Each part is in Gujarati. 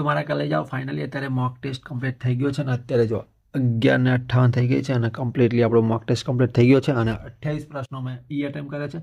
તો મારા કાલે જાઓ. ફાઇનલી અત્યારે મોક ટેસ્ટ કમ્પ્લીટ થઈ ગયો છે અને અત્યારે જો અગિયાર ને અઠ્ઠાવન થઈ ગઈ છે અને કમ્પ્લીટલી આપણો મોક ટેસ્ટ કમ્પ્લીટ થઈ ગયો છે અને અઠ્યાવીસ પ્રશ્નો મેં ઈ અટેમ્પ કર્યા છે.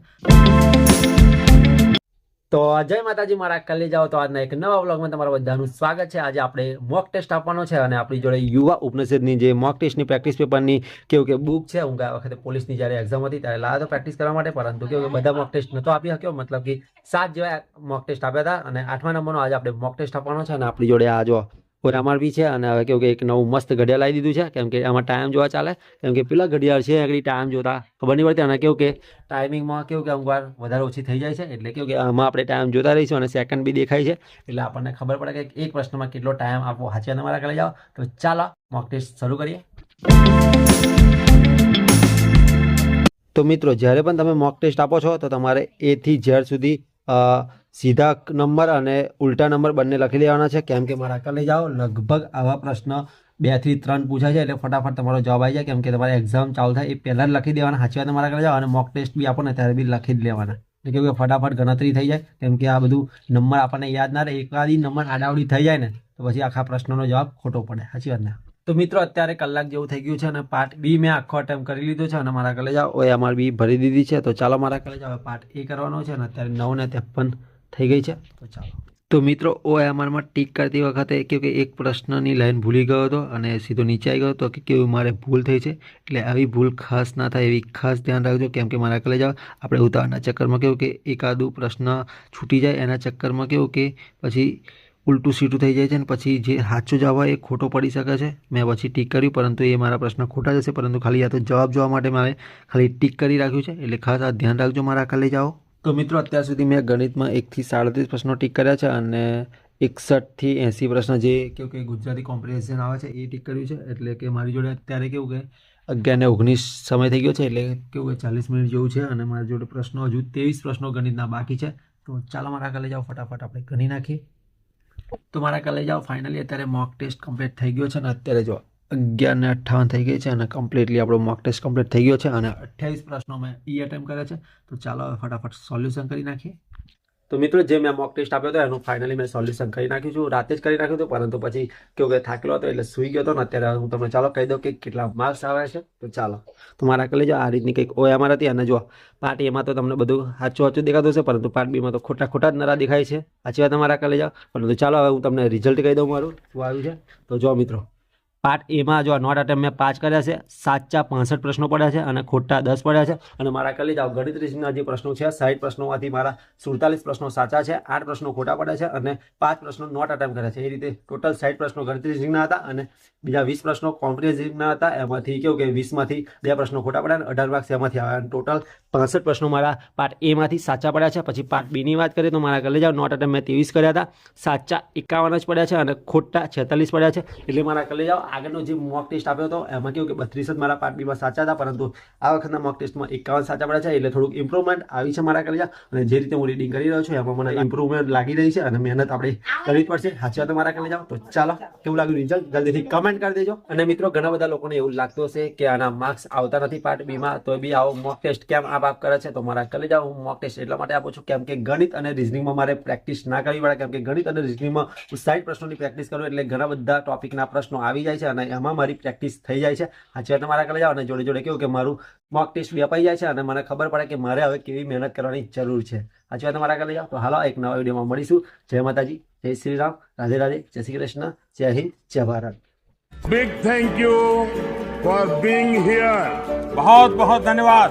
તો જય માતાજી, મારા કલી જાઓ તો આજના એક નવા વ્લોગમાં તમારું બધાનું સ્વાગત છે. આજે આપણે મોક ટેસ્ટ આપવાનો છે અને આપણી જોડે યુવા ઉપનિષદની જે મોક ટેસ્ટની પ્રેક્ટિસ પેપરની કેવું કે બુક છે. હું ગયા વખતે પોલીસની જ્યારે એક્ઝામ હતી ત્યારે લાવ્યો તો પ્રેક્ટિસ કરવા માટે, પરંતુ કેવું કે બધા મોક ટેસ્ટ નહોતો આપી શક્યો. મતલબ કે સાત જેવા મોક ટેસ્ટ આપ્યા હતા અને આઠમા નંબરનો આજે આપણે મોક ટેસ્ટ આપવાનો છે અને આપણી જોડે આ જો ઓરામાર બી છે અને હવે કેવું કે એક નવું મસ્ત ઘડિયાળ લાવી દીધું છે. કેમ કે આમાં ટાઈમ જોવા ચાલે. કેમ કે પેલા ઘડિયાળ છે આગળ ટાઈમ જોતા. ખબર નહીં પડતી અને કેવું કે ટાઈમિંગમાં કેવું કે અમુક વાર વધારે ઓછી થઈ જાય છે. એટલે કેવું કે આમાં આપણે ટાઈમ જોતા રહીશું અને સેકન્ડ બી દેખાય છે. એટલે આપણને ખબર પડે કે એક પ્રશ્નમાં કેટલો ટાઈમ આપવો હાચે તમારા કરી જાઓ તો ચાલો મોક ટેસ્ટ શરૂ કરીએ. તો મિત્રો, જ્યારે પણ તમે મોક ટેસ્ટ આપો છો, તો તમારે એથી ઝેડ સુધી સીધા નંબર અને ઉલટા નંબર બંને લખી દેવાના છે. કેમ કે મારા લઈ જાઓ. લગભગ આવા પ્રશ્ન બેથી ત્રણ પૂછાય છે, એટલે ફટાફટ તમારો જવાબ આવી જાય. કેમ કે તમારે એક્ઝામ ચાલુ થાય એ પહેલાં જ લખી દેવાના. સાચી વાત મારા કાલે જાઓ અને મોક ટેસ્ટ બી આપો ને ત્યારે બી લખી જ લેવાના. એટલે કે ફટાફટ ગણતરી થઈ જાય. કેમ કે આ બધું નંબર આપણને યાદ ના રહે. એકાદી નંબર આડાવડી થઈ જાય ને, તો પછી આખા પ્રશ્નનો જવાબ ખોટો પડે. સાચી વાત ને? તો મિત્રો, અત્યારે કલાક જેવું થઈ ગયું છે અને પાર્ટ બી મેં આખો અટેમ્પ કરી લીધો છે અને મારા કલેજા ઓએ અમાર બી ભરી દીધી છે. તો ચાલો મારા કલેજા હવે પાર્ટ એ કરવાનો છે અને અત્યારે નવ ને ત્રેપન થઈ ગઈ છે? તો ચાલો. તો મિત્રો ઓ એમઆરમાં ટીક કરતી વખતે કે એક પ્રશ્નની લાઈન ભૂલી ગયો હતો અને સીધો નીચે આવી ગયો હતો કે કેવું મારે ભૂલ થઈ છે. એટલે આવી ભૂલ ખાસ ના થાય એવી ખાસ ધ્યાન રાખજો કેમ કે મારા કલેજા આપણે ઉતાવળના ચક્કરમાં કેવું કે એકાદું પ્રશ્ન છૂટી જાય એના ચક્કરમાં કેવું કે પછી ઉલટું સીટું થઈ જાય છે અને પછી જે સાચો જવાબ હોય એ ખોટો પડી શકે છે. મેં પછી ટીક કર્યું પરંતુ એ મારા પ્રશ્ન ખોટા જશે પરંતુ ખાલી આ તો જવાબ જોવા માટે મારે ખાલી ટીક કરી રાખ્યું છે. એટલે ખાસ આ ધ્યાન રાખજો મારા ખાલી જાઓ તો મિત્રો, અત્યાર સુધી મેં ગણિતમાં એકથી સાડત્રીસ પ્રશ્નો ટીક કર્યા છે અને એકસઠથી એંસી પ્રશ્ન જે કેવું કે ગુજરાતી કોમ્પિટિશન આવે છે એ ટીક કર્યું છે. એટલે કે મારી જોડે અત્યારે કેવું કે અગિયાર ને ઓગણીસ સમય થઈ ગયો છે, એટલે કેવું કે ચાલીસ મિનિટ જેવું છે અને મારી જોડે પ્રશ્નો હજુ ત્રેવીસ પ્રશ્નો ગણિતના બાકી છે. તો ચાલો મારા કાલે જાઓ, ફટાફટ આપણે ગણી નાખીએ. તો મારા કાલે જાઓ. ફાઇનલી અત્યારે મોક ટેસ્ટ કમ્પ્લીટ થઈ ગયો છે અને અત્યારે જો અગિયાર ને અઠ્ઠાવન થઈ ગઈ છે અને કમ્પ્લીટલી આપણો મોક ટેસ્ટ કમ્પ્લીટ થઈ ગયો છે અને અઠ્યાવીસ પ્રશ્નો મેં ઈ અટેમ્પ કર્યા છે. તો ચાલો હવે ફટાફટ સોલ્યુશન કરી નાખીએ. તો મિત્રો, જે મેં મોક ટેસ્ટ આપ્યો હતો, એનું ફાઇનલી મેં સોલ્યુશન કરી નાખ્યું છું. રાતે જ કરી નાખ્યું હતું, પરંતુ પછી કેવું કે થાકેલો હતો એટલે સૂઈ ગયો હતો ને અત્યારે હું તમને ચાલો કહી દઉં કે કેટલા માર્ક્સ આવે છે. તો ચાલો. તો મારા કલે જો આ રીતની કંઈક ઓય અમાર હતી અને જો પાર્ટ એમાં તો તમને બધું સાચું સાચું દેખાતું હશે, પરંતુ પાર્ટ બીમાં તો ખોટા ખોટા જ નરા દેખાય છે. સાચી વાત તમારા કલે જાઓ પરંતુ ચાલો હવે હું તમને રિઝલ્ટ કહી દઉં મારું. શું આવ્યું છે? તો જો મિત્રો પાર્ટ એમાં જો નોટ અટેમ્પ મેં પાંચ કર્યા છે, સાચા પાંસઠ પ્રશ્નો પડ્યા છે અને ખોટા દસ પડ્યા છે. અને મારા કલી જાઓ, ગણિત રીતના જે પ્રશ્નો છે સાઠ પ્રશ્નોમાંથી મારા સુડતાલીસ પ્રશ્નો સાચા છે, આઠ પ્રશ્નો ખોટા પડ્યા છે અને પાંચ પ્રશ્નો નોટ અટેમ્પ કર્યા છે. એ રીતે ટોટલ સાઠ પ્રશ્નો ગણિત રીતના હતા અને બીજા વીસ પ્રશ્નો કોમ્પ્રિહેન્સિવના હતા. એમાંથી કેવું કે વીસમાંથી બે પ્રશ્નો ખોટા પડ્યા અને અઢાર માર્ક્સ એમાંથી આવ્યા. અને ટોટલ પાંસઠ પ્રશ્નો મારા પાર્ટ એમાંથી સાચા પડ્યા છે. પછી પાર્ટ બીની વાત કરીએ તો મારા કલે જાઓ, નોટ અટેમ્પ મેં ત્રેવીસ કર્યા હતા. સાચા એકાવન જ પડ્યા છે અને ખોટા છેતાલીસ પડ્યા છે. એટલે મારા કરી જાઓ આગળનો જે મોક ટેસ્ટ આપ્યો હતો, એમાં કેવું કે બત્રીસ જ મારા પાર્ટ બીમાં સાચા હતા, પરંતુ આ વખતના મોક ટેસ્ટમાં એકાવન સાચા પડ્યા છે, એટલે થોડુંક ઇમ્પ્રુવમેન્ટ આવી છે મારા કલે અને જે રીતે હું રીડિંગ કરી રહ્યો છું, એમાં મને ઇમ્પ્રુવમેન્ટ લાગી રહી છે અને મહેનત આપણે કરવી જ પડશે. સાચી વાત મારા જાઓ તો ચાલો, કેવું લાગ્યું રિઝલ્ટ જલ્દીથી કમેન્ટ કરી દેજો. અને મિત્રો, ઘણા બધા લોકોને એવું લાગતું હશે કે આના માર્ક્સ આવતા નથી પાર્ટ બીમાં તો બી આવો મોક ટેસ્ટ કેમ આપ આપ કરે છે? તો મારા કરી જાઓ હું મોક ટેસ્ટ એટલા માટે આપું છું કેમ કે ગણિત અને રિઝનિંગમાં મારે પ્રેક્ટિસ ના કરવી પડે, કેમ કે ગણિત અને રિઝનિંગમાં હું પ્રશ્નોની પ્રેક્ટિસ કરું, એટલે ઘણા બધા ટોપિકના પ્રશ્નો આવી જાય છે અને એમાં મારી પ્રેક્ટિસ થઈ જાય છે સાચી વાત મારા કલે જાઓ અને જોડે જોડે કેવું કે મારું મોક ટેસ્ટ બી અપાઈ જાય છે અને મને ખબર પડે કે મારે હવે કેવી મહેનત કરવાની જરૂર છે સાચી વાત મારા કલે જાઓ તો હાલો એક નવા વિડીયોમાં મળીશું જય માતાજી જય શ્રી રામ રાધે રાધે જય શ્રી કૃષ્ણ જય હિન્દ જય Bharat Big thank you for being here. बहुत बहुत धन्यवाद